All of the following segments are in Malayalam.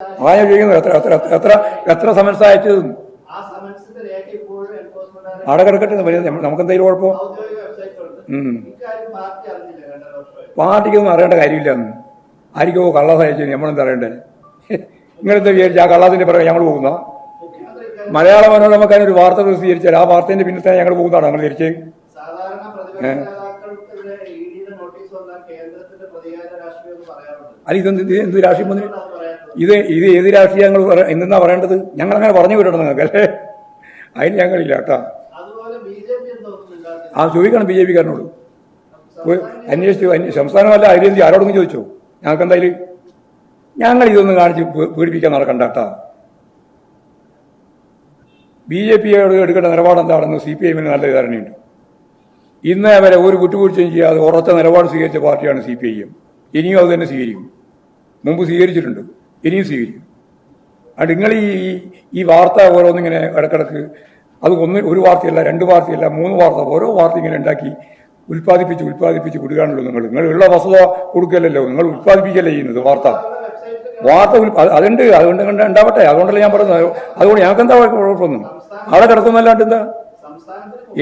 അതാ ഞാൻ എത്ര എത്ര എത്ര- എത്ര എത്ര സമൻസ് അയച്ചത്. അവിടെ കിടക്കട്ടെ നമുക്ക് എന്തെങ്കിലും കുഴപ്പം? പാർട്ടിക്കൊന്നും അറിയേണ്ട കാര്യമില്ല. ആർക്കോ കള്ളാസ് അയച്ചു നമ്മളെന്താ അറിയണ്ടേ? ഇങ്ങനത്തെ വിചാരിച്ചാൽ ആ കള്ളാസിന്റെ പിറകെ ഞങ്ങൾ പോകുന്ന മലയാള മനോരമക്കാൻ ഒരു വാർത്ത പ്രസിദ്ധീകരിച്ചാൽ ആ വാർത്തേന്റെ പിന്നത്തെ ഞങ്ങൾ പോകുന്നതാണ് ഞങ്ങൾ തിരിച്ച് പറയാറുണ്ട്. ഇതെന്ത് ഇത് എന്ത് രാഷ്ട്രീയ പറയാറുണ്ട് ഇത് ഇത് ഏത് രാഷ്ട്രീയങ്ങൾ എന്തെന്നാ പറയേണ്ടത്? ഞങ്ങൾ അങ്ങനെ പറഞ്ഞു വിടണം നിങ്ങൾക്ക് അല്ലേ അതിന് ഞങ്ങളില്ല കേട്ടോ. ആ ചോദിക്കണം ബി ജെ പിക്കാരനോട്. അന്വേഷിച്ചു. അന്വേ- സംസ്ഥാനമല്ല അരിയന്തി ആരോടെങ്കിലും ചോദിച്ചു? ഞങ്ങൾക്ക് എന്തായാലും ഞങ്ങൾ ഇതൊന്നും കാണിച്ച് പീഡിപ്പിക്കാൻ നടക്കണ്ട കേട്ടോ. ബി ജെ പിയോട് എടുക്കേണ്ട നിലപാട് എന്താണെന്ന് സി പി ഐഎമ്മിന് നല്ല ധാരണയുണ്ട്. ഇന്നേ വരെ ഒരു വിട്ടുവീഴ്ചയും ചെയ്യാതെ ഉറച്ച നിലപാട് സ്വീകരിച്ച പാർട്ടിയാണ് സി പി ഐ എം. ഇനിയും അത് തന്നെ സ്വീകരിക്കും. മുമ്പ് സ്വീകരിച്ചിട്ടുണ്ട്. ഇനിയും സ്വീകരിക്കും. അത് നിങ്ങൾ ഈ ഈ വാർത്ത ഓരോന്നിങ്ങനെ ഇടക്കിടക്ക് അത് ഒന്ന് ഒരു വാർത്തയല്ല രണ്ട് വാർത്തയല്ല മൂന്ന് വാർത്ത ഓരോ വാർത്ത ഇങ്ങനെ ഉണ്ടാക്കി ഉൽപ്പാദിപ്പിച്ച് ഉൽപ്പാദിപ്പിച്ച് കൊടുക്കുകയാണല്ലോ നിങ്ങൾ. നിങ്ങൾ ഉള്ള വസ്തുത കൊടുക്കലല്ലോ നിങ്ങൾ ഉൽപ്പാദിപ്പിക്കല്ലേ ചെയ്യുന്നത് വാർത്ത. വാർത്ത അതുണ്ട് അതുകൊണ്ട് കണ്ട് ഉണ്ടാവട്ടെ അതുകൊണ്ടല്ല ഞാൻ പറയുന്നത്. അതുകൊണ്ട് ഞങ്ങൾക്ക് എന്താ കുഴപ്പമൊന്നും? അവിടെ കിടക്കുന്നല്ലാണ്ട് എന്താ?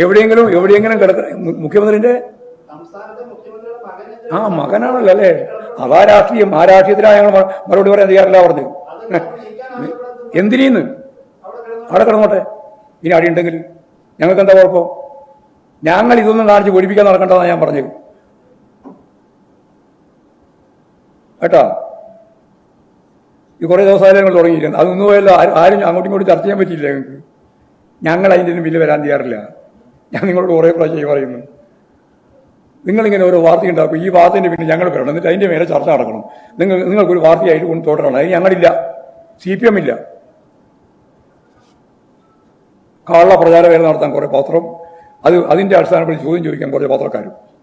എവിടെയെങ്കിലും എവിടെയെങ്കിലും കിടക്ക മുഖ്യമന്ത്രിന്റെ? ആ മകനാണല്ലോ അല്ലേ? അതാ രാഷ്ട്രീയം ആ രാഷ്ട്രീയത്തിലാണ് ഞങ്ങൾ മറുപടി പറയാൻ തയ്യാറില്ല പറഞ്ഞു അത് എന്തിനീന്ന്? അവിടെ കിടന്നോട്ടെ. ഇനി അടിയുണ്ടെങ്കിൽ ഞങ്ങൾക്ക് എന്താ കുഴപ്പം? ഞങ്ങൾ ഇതൊന്നും കാണിച്ച് ഒഴിപ്പിക്കാൻ നടക്കേണ്ടതാണ് ഞാൻ പറഞ്ഞത്. കേട്ടോ? ഈ കുറേ ദിവസമായാലും ഞങ്ങൾ തുടങ്ങിയിരിക്കുന്നത് അതൊന്നും പോയല്ലോ. ആരും അങ്ങോട്ടും ഇങ്ങോട്ടും ചർച്ച ചെയ്യാൻ പറ്റിയില്ല ഞങ്ങൾക്ക്. ഞങ്ങൾ അതിന്റെ ഒന്നും ബില്ല് വരാൻ തയ്യാറില്ല. ഞാൻ നിങ്ങളോട് കുറേ പ്രാവശ്യം പറയുന്നു. നിങ്ങളിങ്ങനെ ഓരോ വാർത്ത ഉണ്ടാക്കും. ഈ വാർത്തേന്റെ പിന്നെ ഞങ്ങൾ വരണം. എന്നിട്ട് അതിന്റെ മേലെ ചർച്ച നടക്കണം. നിങ്ങൾ നിങ്ങൾക്കൊരു വാർത്തയായിട്ട് കൊണ്ട് തുടരണം അതിന് ഞങ്ങളില്ല. സി പി എം ഇല്ല. കള്ള പ്രചാരവേല നടത്താൻ കുറേ പത്രം. അത് അതിന്റെ അടിസ്ഥാനത്തിൽ ചോദ്യം ചോദിക്കാൻ കുറേ പത്രക്കാരും.